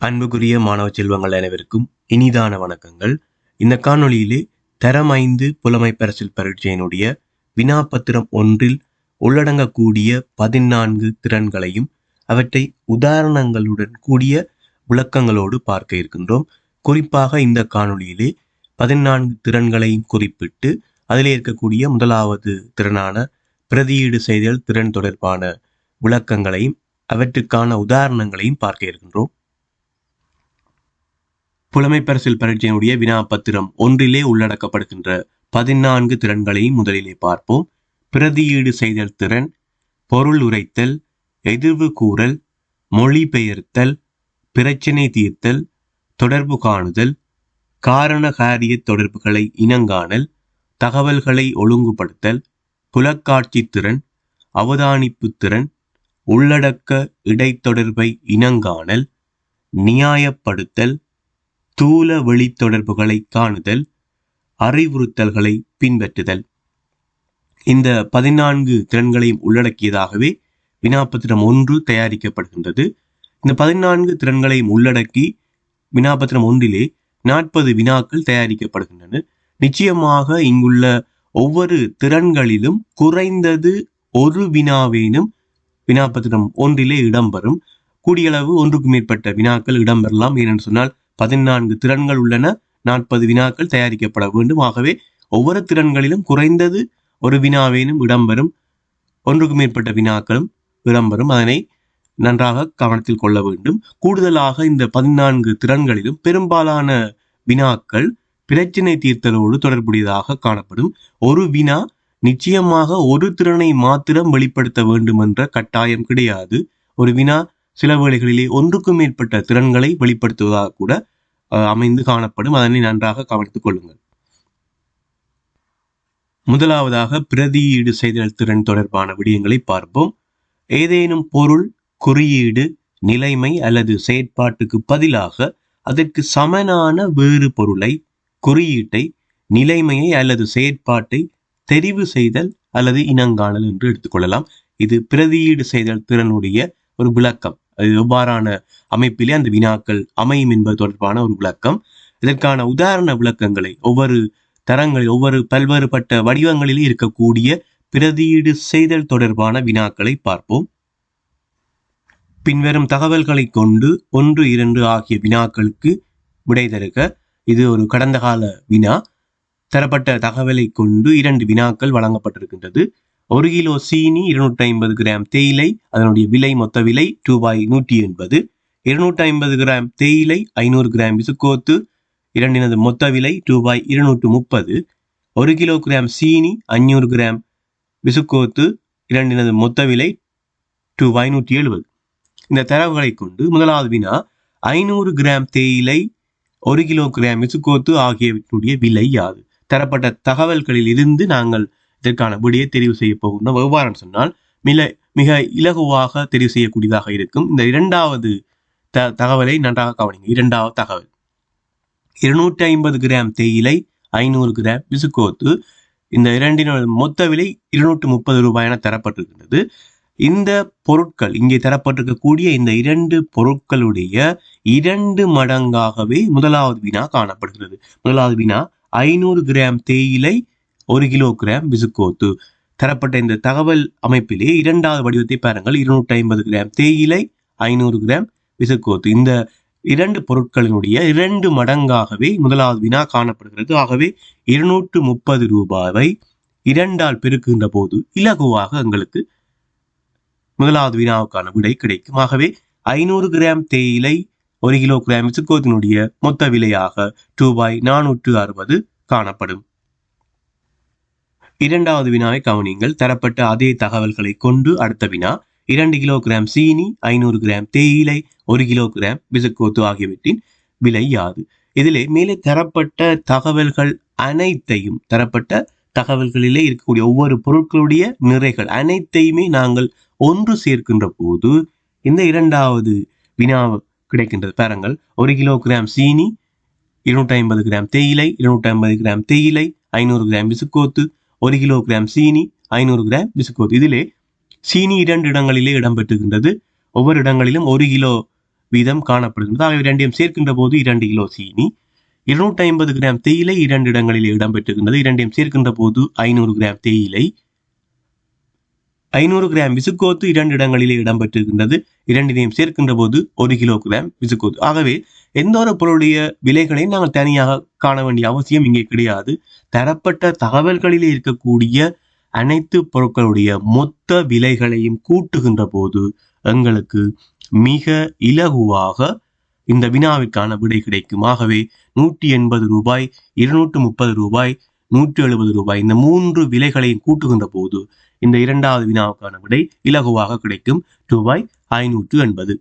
அன்புக்குரிய மாணவ செல்வங்கள் அனைவருக்கும் இனிதான வணக்கங்கள். இந்த காணொளியிலே தரம் ஐந்து புலமை பரிசில் பரீட்சையினுடைய வினாபத்திரம் ஒன்றில் உள்ளடங்கக்கூடிய பதினான்கு திறன்களையும் அவற்றை உதாரணங்களுடன் கூடிய விளக்கங்களோடு பார்க்க இருக்கின்றோம். குறிப்பாக இந்த காணொளியிலே பதினான்கு திறன்களையும் குறிப்பிட்டு அதில் இருக்கக்கூடிய முதலாவது திறனான பிரதியீடு செய்தல் திறன் தொடர்பான விளக்கங்களையும் அவற்றுக்கான உதாரணங்களையும் பார்க்க இருக்கின்றோம். புலமைப்பரசில் பரிசில் வினா பத்திரம் ஒன்றிலே உள்ளடக்கப்படுகின்ற பதினான்கு திறன்களையும் முதலிலே பார்ப்போம். பிரதியீடு செய்தல் திறன் பொருள் உரைத்தல் எதிர்வு கூறல் மொழிபெயர்த்தல் பிரச்சினை தீர்த்தல் தொடர்பு காணுதல் காரண காரிய தொடர்புகளை இனங்காணல் தகவல்களை ஒழுங்குபடுத்தல் புலக்காட்சி திறன் அவதானிப்பு திறன் உள்ளடக்க இடைத்தொடர்பை இனங்காணல் நியாயப்படுத்தல் ஸ்தூல வெளி தொடர்புகளை காணுதல் அறிவுறுத்தல்களை பின்பற்றுதல். இந்த பதினான்கு திறன்களையும் உள்ளடக்கியதாகவே வினாபத்திரம் ஒன்று தயாரிக்கப்படுகின்றது. இந்த பதினான்கு திறன்களையும் உள்ளடக்கி வினாபத்திரம் ஒன்றிலே நாற்பது வினாக்கள் தயாரிக்கப்படுகின்றன. நிச்சயமாக இங்குள்ள ஒவ்வொரு திறன்களிலும் குறைந்தது ஒரு வினாவேனும் வினாபத்திரம் ஒன்றிலே இடம்பெறும். கூடியளவு ஒன்றுக்கு மேற்பட்ட வினாக்கள் இடம்பெறலாம். ஏனென்று சொன்னால் பதினான்கு திறன்கள் உள்ளன. நாற்பது வினாக்கள் தயாரிக்கப்பட வேண்டும். ஆகவே ஒவ்வொரு திறன்களிலும் குறைந்தது ஒரு வினாவேனும் இடம்பெறும் ஒன்றுக்கு மேற்பட்ட வினாக்களும் இடம்பெறும் அதனை நன்றாக கவனத்தில் கொள்ள வேண்டும். கூடுதலாக இந்த பதினான்கு திறன்களிலும் பெரும்பாலான வினாக்கள் பிரச்சினை தீர்த்தலோடு தொடர்புடையதாக காணப்படும். ஒரு வினா நிச்சயமாக ஒரு திறனை மாத்திரம் வெளிப்படுத்த வேண்டும் என்ற கட்டாயம் கிடையாது. ஒரு வினா சில வேளைகளிலே ஒன்றுக்கும் மேற்பட்ட திறன்களை வெளிப்படுத்துவதாக கூட அமைந்து காணப்படும். அதனை நன்றாக கவனித்துக் கொள்ளுங்கள். முதலாவதாக பிரதியீடு செய்தல் திறன் தொடர்பான விடயங்களை பார்ப்போம். ஏதேனும் பொருள் குறியீடு நிலைமை அல்லது செயற்பாட்டுக்கு பதிலாக அதற்கு சமனான வேறு பொருளை குறியீட்டை நிலைமையை அல்லது செயற்பாட்டை தெரிவு செய்தல் அல்லது இனங்காணல் என்று எடுத்துக்கொள்ளலாம் இது பிரதியீடு செய்தல் திறனுடைய ஒரு விளக்கம். எவ்வாறான அமைப்பிலே அந்த வினாக்கள் அமையும் என்பது தொடர்பான ஒரு விளக்கம். இதற்கான உதாரண விளக்கங்களை ஒவ்வொரு தரங்களில் ஒவ்வொரு பல்வேறுபட்ட வடிவங்களிலே இருக்கக்கூடிய பிரதியீடு செய்தல் தொடர்பான வினாக்களை பார்ப்போம். பின்வரும் தகவல்களை கொண்டு ஒன்று இரண்டு ஆகிய வினாக்களுக்கு விடை தருக. இது ஒரு கடந்த கால வினா. தரப்பட்ட தகவலை கொண்டு இரண்டு வினாக்கள் வழங்கப்பட்டிருக்கின்றது. ஒரு கிலோ சீனி இருநூற்றி ஐம்பது கிராம் தேயிலை அதனுடைய விலை மொத்த விலை ரூபாய் நூற்றி எண்பது இருநூற்றி ஐம்பது கிராம் தேயிலை ஐநூறு கிராம் விசுக்கோத்து இரண்டினது மொத்த விலை ரூபாய் இருநூற்று முப்பது. ஒரு கிலோ கிராம் சீனி அஞ்சூறு கிராம் விசுக்கோத்து இரண்டினது மொத்த விலை ரூபாய் நூற்றி எழுபது இந்த தரவுகளை கொண்டு முதலாவது வினா ஐநூறு கிராம் தேயிலை ஒரு கிலோ கிராம் விசுக்கோத்து ஆகியவற்றுடைய விலை யாது? தரப்பட்ட தகவல்களில் இருந்து நாங்கள் இதற்கான விடையை தெரிவு செய்ய போகின்றோம் எவ்வாறு சொன்னால் மிக மிக இலகுவாக தெரிவு செய்யக்கூடியதாக இருக்கும். இந்த இரண்டாவது த தகவலை நன்றாக கவனிங்க இரண்டாவது தகவல். இருநூற்றி ஐம்பது கிராம் தேயிலை ஐநூறு கிராம் விசுக்கோத்து இந்த இரண்டினோட மொத்த விலை இருநூற்று முப்பது ரூபாய் என தரப்பட்டிருக்கின்றது. இந்த பொருட்கள் இங்கே தரப்பட்டிருக்கக்கூடிய இந்த இரண்டு பொருட்களுடைய இரண்டு மடங்காகவே முதலாவது வினா காணப்படுகிறது. முதலாவது வினா ஐநூறு கிராம் தேயிலை ஒரு கிலோ கிராம் விசுக்கோத்து. தரப்பட்ட இந்த தகவல் அமைப்பிலே இரண்டாவது வடிவத்தை பாருங்கள். இருநூற்றி ஐம்பது கிராம் தேயிலை ஐநூறு கிராம் விசுக்கோத்து. இந்த இரண்டு பொருட்களினுடைய இரண்டு மடங்காகவே முதலாவது வினா காணப்படுகிறது. ஆகவே இருநூற்று முப்பது ரூபாவை இரண்டால் பெருக்குகின்ற போது இலகுவாக எங்களுக்கு முதலாவது வினாவுக்கான விடை கிடைக்கும். ஆகவே ஐநூறு கிராம் தேயிலை ஒரு கிலோ கிராம் விசுக்கோத்தினுடைய மொத்த விலையாக ரூபாய் நானூற்று அறுபது காணப்படும். இரண்டாவது வினாவை கவனியுங்கள். தரப்பட்ட அதே தகவல்களை கொண்டு அடுத்த வினா. இரண்டு கிலோ கிராம் சீனி ஐநூறு கிராம் தேயிலை ஒரு கிலோ கிராம் பிசுக்கோத்து ஆகியவற்றின் விலை யாது? இதிலே மேலே தரப்பட்ட தகவல்கள் அனைத்தையும் தரப்பட்ட தகவல்களிலே இருக்கக்கூடிய ஒவ்வொரு பொருட்களுடைய நிறைகள் அனைத்தையுமே நாங்கள் ஒன்று சேர்க்கின்ற போது இந்த இரண்டாவது வினா கிடைக்கின்றது பாருங்கள். ஒரு கிலோ கிராம் சீனி இருநூற்றி ஐம்பது கிராம் தேயிலை இருநூற்றி ஐம்பது கிராம் தேயிலை ஐநூறு கிராம் பிசுக்கோத்து ஒரு கிலோகிராம் சீனி ஐநூறு கிராம் பிஸ்கோத் இதிலே சீனி இரண்டு இடங்களிலே இடம்பெற்றுகின்றது ஒவ்வொரு இடங்களிலும் ஒரு கிலோ வீதம் காணப்படுகின்றது அவை இரண்டையும் சேர்க்கின்ற போது இரண்டு கிலோ சீனி இருநூற்றி ஐம்பது கிராம் தேயிலை இரண்டு இடங்களிலே இடம்பெற்றுகின்றது இரண்டையும் சேர்க்கின்ற போது ஐநூறு கிராம் தேயிலை ஐநூறு கிராம் விசுக்கோத்து இரண்டு இடங்களிலே இடம்பெற்றிருக்கின்றது. இரண்டினையும் சேர்க்கின்ற போது ஒரு கிலோ கிராம் விசுக்கோத்து. ஆகவே எந்த ஒரு பொருளுடைய விலைகளையும் நாங்கள் தனியாக காண வேண்டிய அவசியம் இங்கே கிடையாது. தரப்பட்ட தகவல்களிலே இருக்கக்கூடிய அனைத்து பொருட்களுடைய மொத்த விலைகளையும் கூட்டுகின்ற போது எங்களுக்கு மிக இலகுவாக இந்த வினாவிற்கான விடை கிடைக்கும். ஆகவே நூற்றி எண்பது ரூபாய் இருநூற்று முப்பது ரூபாய் நூற்றி எழுபது ரூபாய் இந்த மூன்று விலைகளையும் கூட்டுகின்ற போது இந்த இரண்டாவது வினாவுக்கான விடை இலகுவாக கிடைக்கும். ரூபாய் ஐநூற்று எண்பது.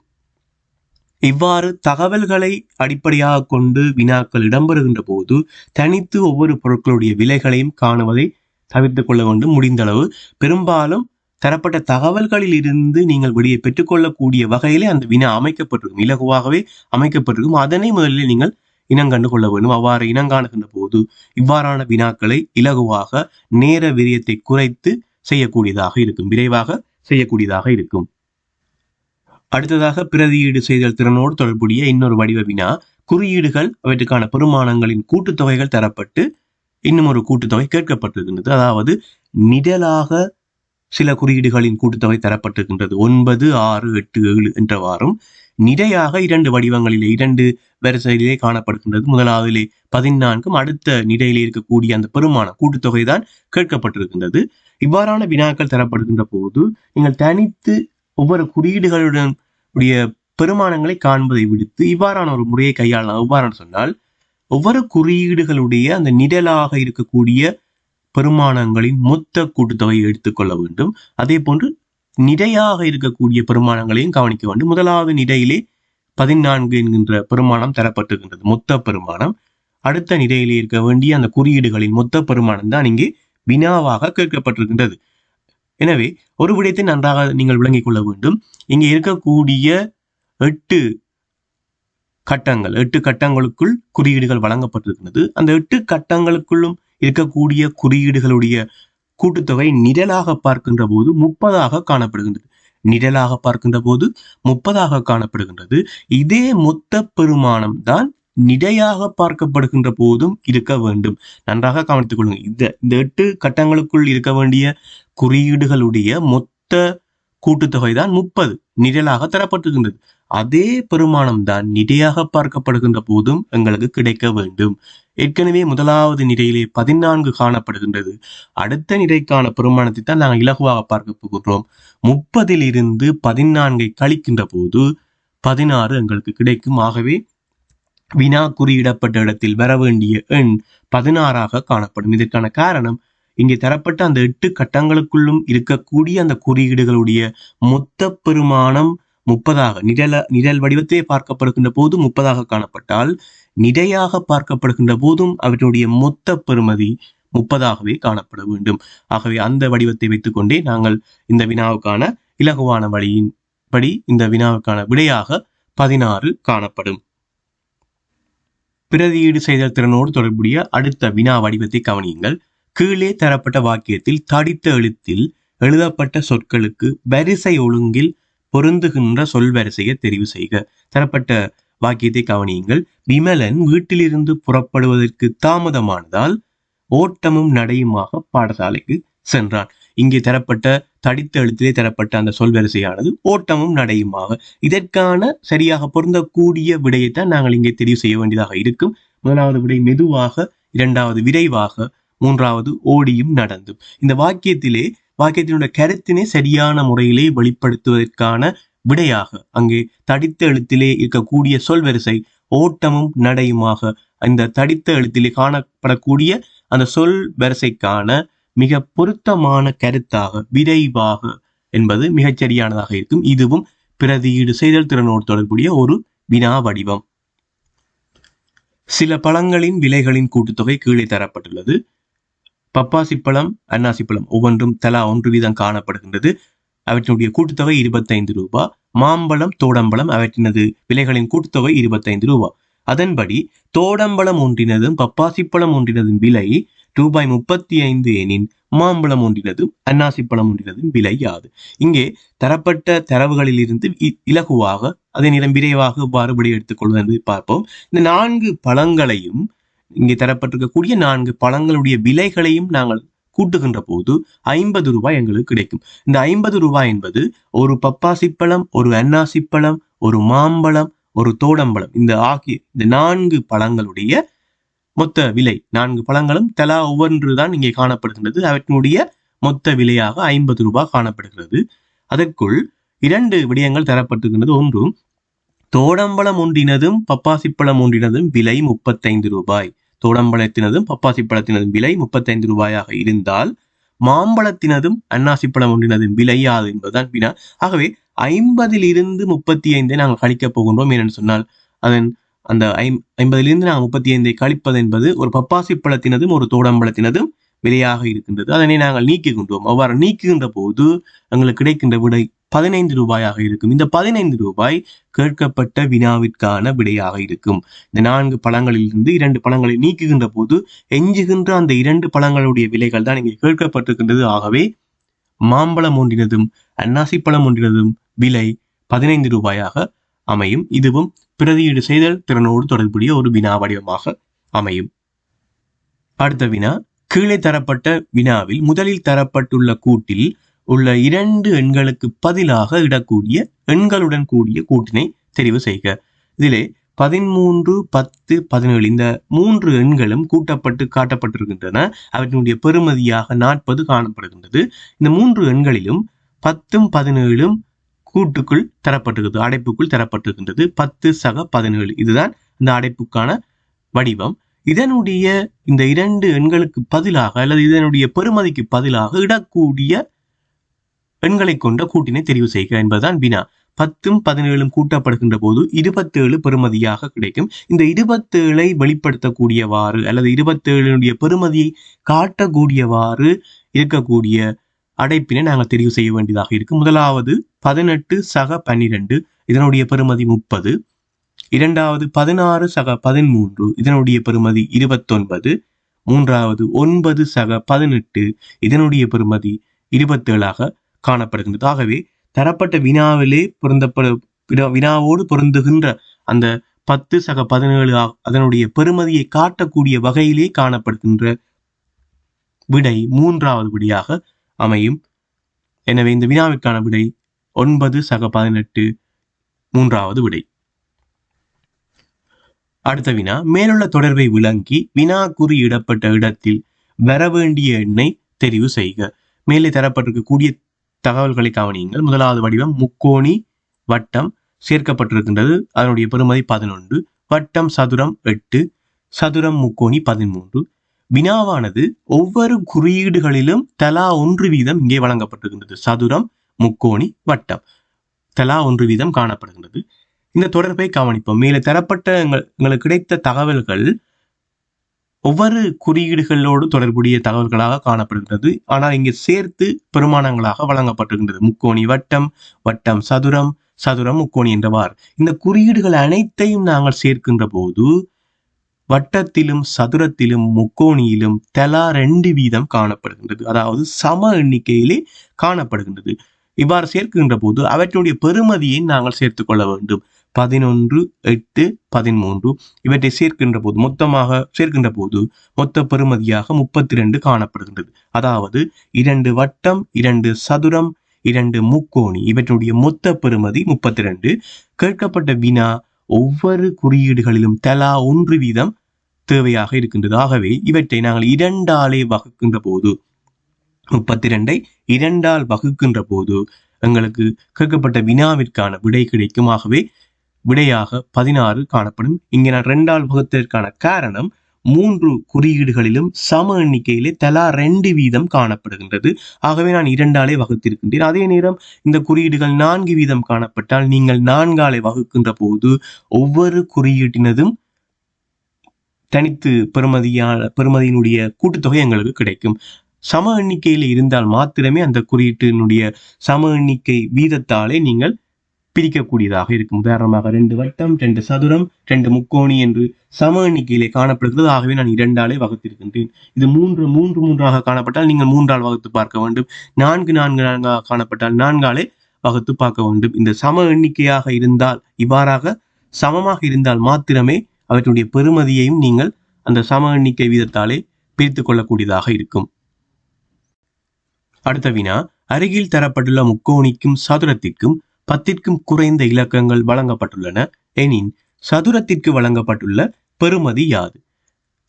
இவ்வாறு தகவல்களை அடிப்படையாக கொண்டு வினாக்கள் இடம்பெறுகின்ற போது தனித்து ஒவ்வொரு பொருட்களுடைய விலைகளையும் காணுவதை தவிர்த்து கொள்ள வேண்டும். முடிந்தளவு பெரும்பாலும் தரப்பட்ட தகவல்களில் இருந்து நீங்கள் வெளியே பெற்றுக்கொள்ளக்கூடிய வகையிலே அந்த வினா அமைக்கப்பட்டிருக்கும். இலகுவாகவே அமைக்கப்பட்டிருக்கும். அதனை முதலில் நீங்கள் இனங்கண்டு கொள்ள வேண்டும். அவ்வாறு இனங்காணுகின்ற போது இவ்வாறான வினாக்களை இலகுவாக நேர விரியத்தை குறைத்து செய்யக்கூடியதாக இருக்கும். விரைவாக செய்யக்கூடியதாக இருக்கும். அடுத்ததாக பிரதியீடு செய்தல் திறனோடு தொடர்புடைய இன்னொரு வடிவ வினா குறியீடுகள் அவற்றுக்கான பெருமானங்களின் கூட்டுத்தொகைகள் தரப்பட்டு இன்னும் ஒரு கூட்டுத்தொகை கேட்கப்பட்டிருக்கின்றது. அதாவது நிழலாக சில குறியீடுகளின் கூட்டுத்தொகை தரப்பட்டிருக்கின்றது. ஒன்பது ஆறு எட்டு ஏழு என்றவாறும் நிடையாக இரண்டு வடிவங்களிலே இரண்டு வரிசையிலே காணப்படுகின்றது. முதலாவதிலே பதினான்கும் அடுத்த நிடையிலே இருக்கக்கூடிய அந்த பெருமானம் கூட்டுத்தொகை தான் கேட்கப்பட்டிருக்கின்றது. இவ்வாறான வினாக்கள் தரப்படுகின்ற போது நீங்கள் தனித்து ஒவ்வொரு குறியீடுகளுடன் உடைய பெருமானங்களை காண்பதை விடுத்து இவ்வாறான ஒரு முறையை கையாளலாம். எவ்வாறான சொன்னால் ஒவ்வொரு குறியீடுகளுடைய அந்த நிழலாக இருக்கக்கூடிய பெருமானங்களின் மொத்த கூட்டுத்தொகையை எடுத்துக்கொள்ள வேண்டும். அதே போன்று நிடையாக இருக்கக்கூடிய பெருமானங்களையும் கவனிக்க வேண்டும். முதலாவது நிடையிலே பதினான்கு என்கின்ற பெருமானம் தரப்பட்டிருக்கின்றது. மொத்த பெருமானம். அடுத்த நிலையிலே இருக்க வேண்டிய அந்த குறியீடுகளின் மொத்த பெருமானம் தான் இங்கே வினாவாக கேட்கப்பட்டிருக்கின்றது. எனவே ஒரு விடயத்தை நன்றாக நீங்கள் விளங்கிக் கொள்ள வேண்டும். இங்கே இருக்கக்கூடிய எட்டு கட்டங்கள் எட்டு கட்டங்களுக்குள் குறியீடுகள் வழங்கப்பட்டிருக்கிறது அந்த எட்டு கட்டங்களுக்குள்ளும் இருக்கக்கூடிய குறியீடுகளுடைய கூட்டுத்தொகை நிழலாக பார்க்கின்ற போது முப்பதாக காணப்படுகின்றது. நிழலாக பார்க்கின்ற போது முப்பதாக காணப்படுகின்றது. இதே மொத்த பெருமானம் தான் நிடையாக பார்க்கப்படுகின்ற போதும் இருக்க வேண்டும். நன்றாக கவனித்துக் கொள்ளுங்கள். இந்த இந்த எட்டு கட்டங்களுக்குள் இருக்க வேண்டிய குறியீடுகளுடைய மொத்த கூட்டுத்தொகை தான் முப்பது. நிழலாக தரப்பட்டிருக்கின்றது. அதே பெருமானம் தான் நிடையாக பார்க்கப்படுகின்ற போதும் எங்களுக்கு கிடைக்க வேண்டும். ஏற்கனவே முதலாவது நிலையிலே பதினான்கு காணப்படுகின்றது. அடுத்த நிலைக்கான பெருமானத்தை தான் நாங்கள் இலகுவாக பார்க்க போகின்றோம். முப்பதிலிருந்து பதினான்கை கழிக்கின்ற போது பதினாறு எங்களுக்கு கிடைக்கும். ஆகவே வினா குறியிடப்பட்ட இடத்தில் வர வேண்டிய எண் பதினாறாக காணப்படும். இதற்கான காரணம் இங்கே தரப்பட்ட அந்த எட்டு கட்டங்களுக்குள்ளும் இருக்கக்கூடிய அந்த குறியீடுகளுடைய மொத்த பெருமானம் முப்பதாக நிழல நிழல் வடிவத்தை பார்க்கப்படுகின்ற போது முப்பதாக காணப்பட்டால் நிடையாக பார்க்கப்படுகின்ற போதும் அவற்றுடைய மொத்த பெருமதி முப்பதாகவே காணப்பட வேண்டும். ஆகவே அந்த வடிவத்தை வைத்துக்கொண்டே நாங்கள் இந்த வினாவுக்கான இலகுவான வழியின் படி இந்த வினாவுக்கான விடையாக பதினாறு காணப்படும். பிரதியீடு செய்தல் திறனோடு தொடர்புடைய அடுத்த வினா வடிவத்தை கவனியுங்கள். கீழே தரப்பட்ட வாக்கியத்தில் தடித்த எழுத்தில் எழுதப்பட்ட சொற்களுக்கு வரிசை ஒழுங்கில் பொருந்துகின்ற சொல் வரிசையை தெரிவு செய்க. தரப்பட்ட வாக்கியத்தை கவனியுங்கள். விமலன் வீட்டிலிருந்து புறப்படுவதற்கு தாமதமானதால் ஓட்டமும் நடையுமாக பாடசாலைக்கு சென்றான். இங்கே தரப்பட்ட தடித்த எழுத்திலே தரப்பட்ட அந்த சொல்வரிசையானது ஓட்டமும் நடையுமாக. இதற்கான சரியாக பொருந்தக்கூடிய விடையைத்தான் நாங்கள் இங்கே தெரிவு செய்ய வேண்டியதாக இருக்கும். முதலாவது விடை மெதுவாக இரண்டாவது விரைவாக மூன்றாவது ஓடியும் நடந்தும் இந்த வாக்கியத்திலே வாக்கியத்தினுடைய கருத்தினை சரியான முறையிலே வெளிப்படுத்துவதற்கான விடையாக அங்கே தடித்த எழுத்திலே இருக்கக்கூடிய சொல் வரிசை ஓட்டமும் நடையுமாக. இந்த தடித்த எழுத்திலே காணப்படக்கூடிய அந்த சொல் வரிசைக்கான மிக பொருத்தமான கருத்தாக விரைவாக என்பது மிகச்சரியானதாக இருக்கும். இதுவும் பிரதியீடு செய்தல் திறனோடு தொடர்புடைய ஒரு வினா வடிவம். சில பழங்களின் விலைகளின் கூட்டுத்தொகை கீழே தரப்பட்டுள்ளது. பப்பாசி பழம் அன்னாசிப்பழம் ஒவ்வொன்றும் தலா ஒன்று வீதம் காணப்படுகின்றது. அவற்றினுடைய கூட்டுத்தொகை இருபத்தைந்து ரூபாய் மாம்பழம் தோடம்பழம் அவற்றினது விலைகளின் கூட்டுத்தொகை இருபத்தைந்து ரூபா. அதன்படி தோடம்பழம் ஒன்றினதும் பப்பாசிப்பழம் ஒன்றினதும் விலை ரூபாய் முப்பத்தி ஐந்து எனின் மாம்பழம் ஒன்றினதும் அன்னாசி பழம் ஒன்றினதும் விலை யாது இங்கே தரப்பட்ட தரவுகளில் இருந்து இலகுவாக அதே நேரம் விரைவாக மாறுபடி எடுத்துக்கொள்வது எடுத்துக் என்பதை பார்ப்போம். இந்த நான்கு பழங்களையும் இங்கே தரப்பட்டிருக்கக்கூடிய நான்கு பழங்களுடைய விலைகளையும் நாங்கள் கூட்டுகின்ற போது ஐம்பது ரூபாய் எங்களுக்கு கிடைக்கும். இந்த ஐம்பது ரூபாய் என்பது ஒரு பப்பாசிப்பழம் ஒரு அன்னாசிப்பழம் ஒரு மாம்பழம் ஒரு தோடம்பழம். இந்த ஆகிய இந்த நான்கு பழங்களுடைய மொத்த விலை. நான்கு பழங்களும் தலா ஒவ்வொன்று தான் இங்கே காணப்படுகின்றது. அவற்றினுடைய மொத்த விலையாக ஐம்பது ரூபாய் காணப்படுகிறது. அதற்குள் இரண்டு விடயங்கள் தரப்பட்டிருக்கின்றது. ஒன்று தோடம்பழம் ஒன்றினதும் பப்பாசிப்பழம் ஒன்றினதும் விலை முப்பத்தைந்து ரூபாய். தோடம்பழத்தினதும் பப்பாசிப்பழத்தினதும் விலை முப்பத்தைந்து ரூபாயாக இருந்தால் மாம்பழத்தினதும் அன்னாசிப்பழம் ஒன்றினதும் விலை யாது என்பதுதான் வினா. ஆகவே ஐம்பதில் இருந்து முப்பத்தி ஐந்தை நாங்கள் கழிக்கப் போகின்றோம் ஏனென்று சொன்னால் அதன் அந்த ஐம் ஐம்பதிலிருந்து நாங்கள் முப்பத்தி ஐந்தை கழிப்பது என்பது ஒரு பப்பாசி பழத்தினதும் ஒரு தோடம்பழத்தினதும் விலையாக இருக்கின்றது. அதனை நாங்கள் நீக்குகின்றோம். அவ்வாறு நீக்குகின்ற போது எங்களுக்கு கிடைக்கின்ற விடை பதினைந்து ரூபாயாக இருக்கும். இந்த பதினைந்து ரூபாய் கேட்கப்பட்ட வினாவிற்கான விடையாக இருக்கும். இந்த நான்கு பழங்களிலிருந்து இரண்டு பழங்களை நீக்குகின்ற போது எஞ்சுகின்ற அந்த இரண்டு பழங்களுடைய விலைகள் தான் இங்கே கேட்கப்பட்டிருக்கின்றது. ஆகவே மாம்பழம் ஒன்றினதும் அன்னாசி பழம் ஒன்றினதும் விலை பதினைந்து ரூபாயாக அமையும். இதுவும் பிரதியீடு செய்தல் திறனோடு தொடர்புடைய ஒரு வினா வடிவமாக அமையும். அடுத்த வினா. கீழே தரப்பட்ட வினாவில் முதலில் தரப்பட்டுள்ள கூட்டில் உள்ள இரண்டு எண்களுக்கு பதிலாக இடக்கூடிய எண்களுடன் கூடிய கூட்டினை தெரிவு செய்க. இதிலே பதிமூன்று பத்து பதினேழு இந்த மூன்று எண்களும் கூட்டப்பட்டு காட்டப்பட்டிருக்கின்றன. அவற்றினுடைய பெறுமதியாக நாற்பது காணப்படுகின்றது. இந்த மூன்று எண்களிலும் பத்தும் பதினேழும் கூட்டுக்குள் தரப்பட்டிருக்கிறது அடைப்புக்குள் தரப்பட்டிருக்கின்றது. பத்து சக பதினேழு. இதுதான் இந்த அடைப்புக்கான வடிவம். இதனுடைய இந்த இரண்டு எண்களுக்கு பதிலாக அல்லது இதனுடைய பெறுமதிக்கு பதிலாக இடக்கூடிய எண்களை கொண்ட கூட்டினை தெரிவு செய்க என்பதுதான் வினா. பத்தும் பதினேழும் கூட்டப்படுகின்ற போது இருபத்தேழு பெறுமதியாக கிடைக்கும். இந்த இருபத்தேழை வெளிப்படுத்தக்கூடியவாறு அல்லது இருபத்தேழுடைய பெறுமதியை காட்டக்கூடியவாறு இருக்கக்கூடிய அடைப்பினை நாங்கள் தெரிவு செய்ய வேண்டியதாக இருக்கும் முதலாவது பதினெட்டு சக பன்னிரெண்டு இதனுடைய பெறுமதி முப்பது. இரண்டாவது பதினாறு சக பதிமூன்று இதனுடைய பெறுமதி இருபத்தொன்பது. மூன்றாவது ஒன்பது சக பதினெட்டு இதனுடைய பெறுமதி இருபத்தேழாக காணப்படுகின்றது. ஆகவே தரப்பட்ட வினாவிலே பொருந்தப்பட வினாவோடு பொருந்துகின்ற அந்த பத்து சக பதினேழு அதனுடைய பெறுமதியை காட்டக்கூடிய வகையிலே காணப்படுகின்ற விடை மூன்றாவது விடையாக அமையும். எனவே இந்த வினாவிற்கான விடை ஒன்பது சக பதினெட்டு மூன்றாவது விடை. அடுத்த வினா மேலுள்ள தொடர்பை விளங்கி வினா குறியிடப்பட்ட இடத்தில் வரவேண்டிய எண்ணை தெரிவு செய்க. மேலே தரப்பட்டிருக்கக்கூடிய தகவல்களை கவனியுங்கள். முதலாவது வடிவம் முக்கோணி வட்டம் சேர்க்கப்பட்டிருக்கின்றது. அதனுடைய பெறுமதி பதினொன்று வட்டம் சதுரம் எட்டு சதுரம் முக்கோணி பதிமூன்று வினாவானது ஒவ்வொரு குறியீடுகளிலும் தலா ஒன்று வீதம் இங்கே வழங்கப்பட்டிருக்கின்றது. சதுரம் முக்கோணி வட்டம். தலா ஒன்று வீதம் காணப்படுகின்றது. இந்த தொடர்பை கவனிப்போம். மேலே தரப்பட்ட எங்களுக்கு கிடைத்த தகவல்கள் ஒவ்வொரு குறியீடுகளோடு தொடர்புடைய தகவல்களாக காணப்படுகின்றது. ஆனால் இங்கே சேர்த்து பெருமானங்களாக வழங்கப்பட்டிருக்கின்றது. முக்கோணி வட்டம் வட்டம் சதுரம் சதுரம் முக்கோணி என்றவார் இந்த குறியீடுகள் அனைத்தையும் நாங்கள் சேர்க்கின்ற போது வட்டத்திலும் சதுரத்திலும் முக்கோணியிலும் தலா ரெண்டு வீதம் காணப்படுகின்றது. அதாவது சம எண்ணிக்கையிலே காணப்படுகின்றது. இவ்வாறு சேர்க்கின்ற போது அவற்றினுடைய பெருமதியை நாங்கள் சேர்த்துக்கொள்ள வேண்டும். பதினொன்று எட்டு பதிமூன்று இவற்றை சேர்க்கின்ற போது மொத்தமாக சேர்க்கின்ற போது மொத்த பெருமதியாக முப்பத்தி ரெண்டு காணப்படுகின்றது. அதாவது இரண்டு வட்டம் இரண்டு சதுரம் இரண்டு முக்கோணி இவற்றுடைய மொத்த பெருமதி முப்பத்தி ரெண்டு கேட்கப்பட்ட வினா ஒவ்வொரு குறியீடுகளிலும் தலா ஒன்று வீதம் தேவையாக இருக்கின்றது. ஆகவே இவற்றை நாங்கள் இரண்டாலே வகுக்கின்ற போது முப்பத்தி ரெண்டை இரண்டால் வகுக்கின்ற போது எங்களுக்கு கேட்கப்பட்ட வினாவிற்கான விடை கிடைக்கும். ஆகவே விடையாக பதினாறு காணப்படும். இங்கே நான் ரெண்டால் வகுத்ததற்கான காரணம் மூன்று குறியீடுகளிலும் சம எண்ணிக்கையிலே தலா ரெண்டு வீதம் காணப்படுகின்றது. ஆகவே நான் இரண்டாலே வகுத்திருக்கின்றேன். அதே நேரம் இந்த குறியீடுகள் நான்கு வீதம் காணப்பட்டால் நீங்கள் நான்காலை வகுக்கின்ற போது ஒவ்வொரு குறியீட்டினதும் தனித்து பெருமதியான பெருமதியினுடைய கூட்டுத்தொகை எங்களுக்கு கிடைக்கும். சம எண்ணிக்கையில் இருந்தால் மாத்திரமே அந்த குறியீட்டினுடைய சம எண்ணிக்கை வீதத்தாலே நீங்கள் பிரிக்கக்கூடியதாக இருக்கும். உதாரணமாக ரெண்டு வட்டம் ரெண்டு சதுரம் ரெண்டு முக்கோணி என்று சம எண்ணிக்கையிலே காணப்படுகிறது. ஆகவே நான் இரண்டாலே வகுத்திருக்கின்றேன். இது மூன்று மூன்று மூன்றாக காணப்பட்டால் நீங்கள் மூன்றால் வகுத்து பார்க்க வேண்டும். நான்கு நான்கு நான்காக காணப்பட்டால் நான்காலே வகுத்து பார்க்க வேண்டும். இந்த சம எண்ணிக்கையாக இருந்தால் இவ்வாறாக சமமாக இருந்தால் மாத்திரமே அவற்றுடைய பெருமதியையும் நீங்கள் அந்த சம எண்ணிக்கை வீதத்தாலே பிரித்து கொள்ளக்கூடியதாக இருக்கும். அடுத்த வினா. அருகில் தரப்பட்டுள்ள முக்கோணிக்கும் சதுரத்திற்கும் பத்திற்கும் குறைந்த இலக்கங்கள் வழங்கப்பட்டுள்ளன. எனின் சதுரத்திற்கு வழங்கப்பட்டுள்ள பெறுமதி யாது?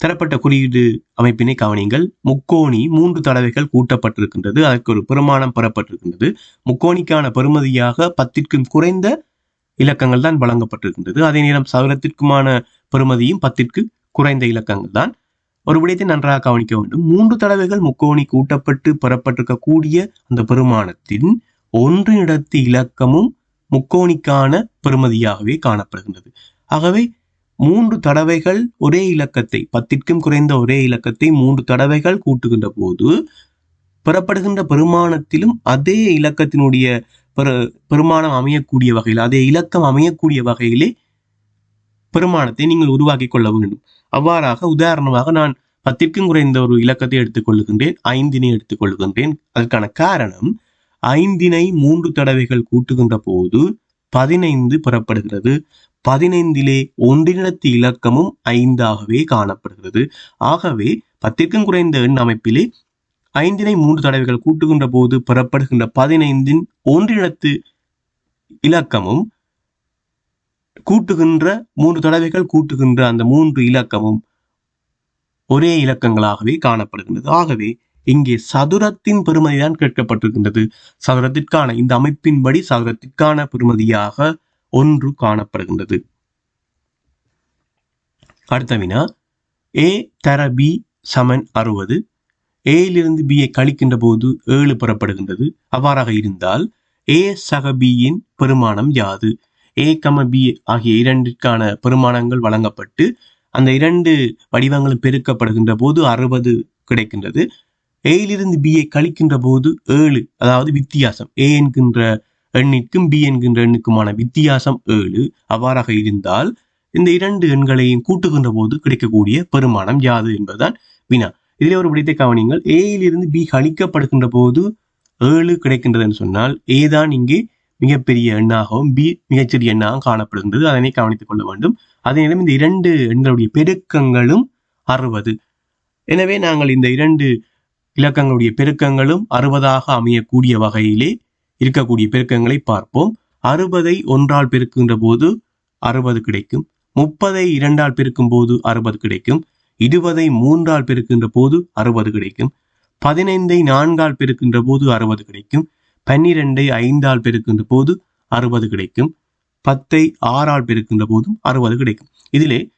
தரப்பட்ட குறியீடு அமைப்பினை கவனிங்கள் முக்கோணி மூன்று தடவைகள் கூட்டப்பட்டிருக்கின்றது. அதற்கு ஒரு பெருமானம் பெறப்பட்டிருக்கின்றது. முக்கோணிக்கான பெறுமதியாக பத்திற்கும் குறைந்த இலக்கங்கள் தான் வழங்கப்பட்டிருக்கின்றது. அதே நேரம் சதுரத்திற்குமான பெறுமதியும் பத்திற்கு குறைந்த இலக்கங்கள் தான். ஒரு விடயத்தை நன்றாக கவனிக்க வேண்டும். மூன்று தடவைகள் முக்கோணி கூட்டப்பட்டு பெறப்பட்டிருக்கக்கூடிய அந்த பெருமானத்தின் ஒன்றினிடத்து இலக்கமும் முக்கோணிக்கான பெறுமதியாகவே காணப்படுகின்றது. ஆகவே மூன்று தடவைகள் ஒரே இலக்கத்தை பத்திற்கும் குறைந்த ஒரே இலக்கத்தை மூன்று தடவைகள் கூட்டுகின்ற போது பெறப்படுகின்ற பெருமானத்திலும் அதே இலக்கத்தினுடைய பெரு பெருமானம் அமையக்கூடிய வகையில் அதே இலக்கம் அமையக்கூடிய வகையிலே பெருமானத்தை நீங்கள் உருவாக்கி கொள்ள வேண்டும். அவ்வாறாக உதாரணமாக நான் பத்திற்கும் குறைந்த ஒரு இலக்கத்தை எடுத்துக்கொள்கின்றேன் ஐந்தினை எடுத்துக்கொள்கின்றேன் அதற்கான காரணம் ஐந்தினை மூன்று தடவைகள் கூட்டுகின்ற போது பதினைந்து பெறப்படுகிறது. பதினைந்திலே ஒன்றினத்து இலக்கமும் ஐந்தாகவே காணப்படுகிறது. ஆகவே பத்திற்கும் குறைந்த எண் அமைப்பிலே ஐந்தினை மூன்று தடவைகள் கூட்டுகின்ற போது பெறப்படுகின்ற பதினைந்தின் ஒன்றினத்து இலக்கமும் கூட்டுகின்ற மூன்று தடவைகள் கூட்டுகின்ற அந்த மூன்று இலக்கமும் ஒரே இலக்கங்களாகவே காணப்படுகின்றது. ஆகவே இங்கே சதுரத்தின் பெருமதிதான் கேட்கப்பட்டிருக்கின்றது. சதுரத்திற்கான இந்த அமைப்பின்படி சதுரத்திற்கான பெருமதியாக ஒன்று காணப்படுகின்றது. அடுத்த வினா ஏ தர பி சமன் அறுபது. ஏயிலிருந்து பியை கழிக்கின்ற போது ஏழு பெறப்படுகின்றது. அவ்வாறாக இருந்தால் ஏ சக பியின் பெருமானம் யாது? ஏ கம பி ஆகிய இரண்டிற்கான பெருமானங்கள் வழங்கப்பட்டு அந்த இரண்டு வடிவங்களும் பெருக்கப்படுகின்ற போது அறுபது கிடைக்கின்றது. ஏயிலிருந்து பியை கழிக்கின்ற போது ஏழு அதாவது வித்தியாசம். ஏ என்கின்ற எண்ணிற்கும் பி என்கின்ற எண்ணுக்குமான வித்தியாசம் ஏழு. அவ்வாறாக இருந்தால் இந்த இரண்டு எண்களையும் கூட்டுகின்ற போது கிடைக்கக்கூடிய பெருமானம் யாது என்பதுதான் வினா. இதில் ஒரு விடத்தை கவனிங்கள் ஏயிலிருந்து பி கழிக்கப்படுகின்ற போது ஏழு கிடைக்கின்றது என்று சொன்னால் ஏ தான் இங்கே மிகப்பெரிய எண்ணாகவும் பி மிகச்சிறிய எண்ணாகவும் காணப்படுகின்றது. அதனை கவனித்துக் கொள்ள வேண்டும். அதே நேரம் இந்த இரண்டு எண்களுடைய பெருக்கங்களும் அறுபது. எனவே நாங்கள் இந்த இரண்டு இலக்கங்களுடைய பெருக்கங்களும் அறுபதாக அமையக்கூடிய வகையிலே இருக்கக்கூடிய பெருக்கங்களை பார்ப்போம். அறுபதை ஒன்றால் பெருக்குகின்ற போது அறுபது கிடைக்கும். முப்பதை இரண்டால் பெருக்கும் போது அறுபது கிடைக்கும். இருபதை மூன்றால் பெருக்கின்ற போது அறுபது கிடைக்கும். பதினைந்தை நான்கால் பெருக்கின்ற போது அறுபது கிடைக்கும். பன்னிரெண்டை ஐந்தால் பெருக்கின்ற போது அறுபது கிடைக்கும். பத்தை ஆறால் பெருக்கின்ற போதும் அறுபது கிடைக்கும். இதிலே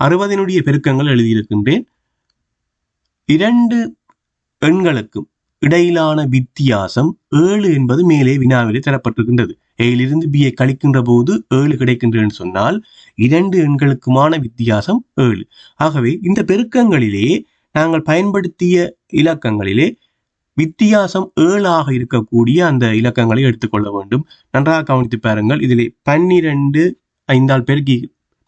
அறுபதினுடைய பெருக்கங்கள் எழுதியிருக்கின்றேன். இரண்டு எண்களுக்கும் இடையிலான வித்தியாசம் ஏழு என்பது மேலே வினாவிலே தரப்பட்டிருக்கின்றது. ஏழிலிருந்து பியை கழிக்கின்ற போது ஏழு கிடைக்கின்றன்னு சொன்னால் இரண்டு எண்களுக்குமான வித்தியாசம் ஏழு. ஆகவே இந்த பெருக்கங்களிலே நாங்கள் பயன்படுத்திய இலக்கங்களிலே வித்தியாசம் ஏழாக இருக்கக்கூடிய அந்த இலக்கங்களை எடுத்துக்கொள்ள வேண்டும். நன்றாக கவனித்து பாருங்கள் இதிலே பன்னிரண்டு ஐந்தால் பெருக்கி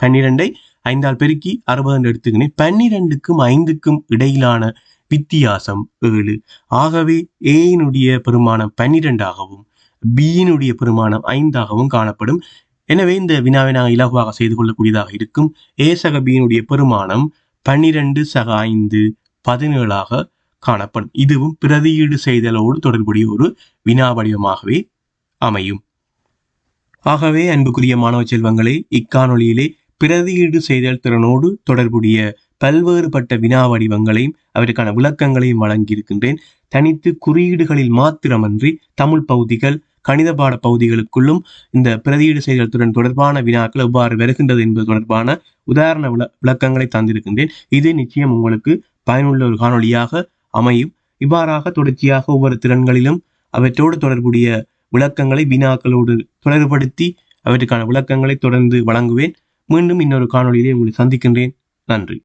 பன்னிரெண்டை ஐந்தால் பெருக்கி அறுபது எடுத்துக்கினேன் பன்னிரெண்டுக்கும் ஐந்துக்கும் இடையிலான வித்தியாசம் ஏழு. ஆகவே ஏயினுடைய பெருமானம் பன்னிரெண்டாகவும் பியினுடைய பெருமானம் ஐந்தாகவும் காணப்படும். எனவே இந்த வினாவை நாங்கள் இலகுவாக செய்து கொள்ளக்கூடியதாக இருக்கும். ஏ சக பியினுடைய பெருமானம் பன்னிரண்டு சக ஐந்து பதினேழாக காணப்படும். இதுவும் பிரதியீடு செய்தலோடு தொடர்புடைய ஒரு வினா வடிவமாகவே அமையும். ஆகவே அன்புக்குரிய மாணவ செல்வங்களே இக்காணொளியிலே பிரதியீடு செய்தல் திறனோடு தொடர்புடைய பல்வேறுபட்ட வினா வடிவங்களையும் அவருக்கான விளக்கங்களையும் வழங்கியிருக்கின்றேன். தனித்து குறியீடுகளில் மாத்திரமன்றி தமிழ் பகுதிகள் கணித பாட பகுதிகளுக்குள்ளும் இந்த பிரதியீடு செய்தல் தொடர்பான வினாக்கள் எவ்வாறு வருகின்றது என்பது தொடர்பான உதாரண விள விளக்கங்களை தந்திருக்கின்றேன். இது நிச்சயம் உங்களுக்கு பயனுள்ள ஒரு காணொளியாக அமையும். இவ்வாறாக தொடர்ச்சியாக ஒவ்வொரு திறன்களிலும் அவற்றோடு தொடர்புடைய விளக்கங்களை வினாக்களோடு தொடர்படுத்தி அவற்றுக்கான விளக்கங்களை தொடர்ந்து வழங்குவேன். மீண்டும் இன்னொரு காணொளியிலே உங்களை சந்திக்கின்றேன். நன்றி.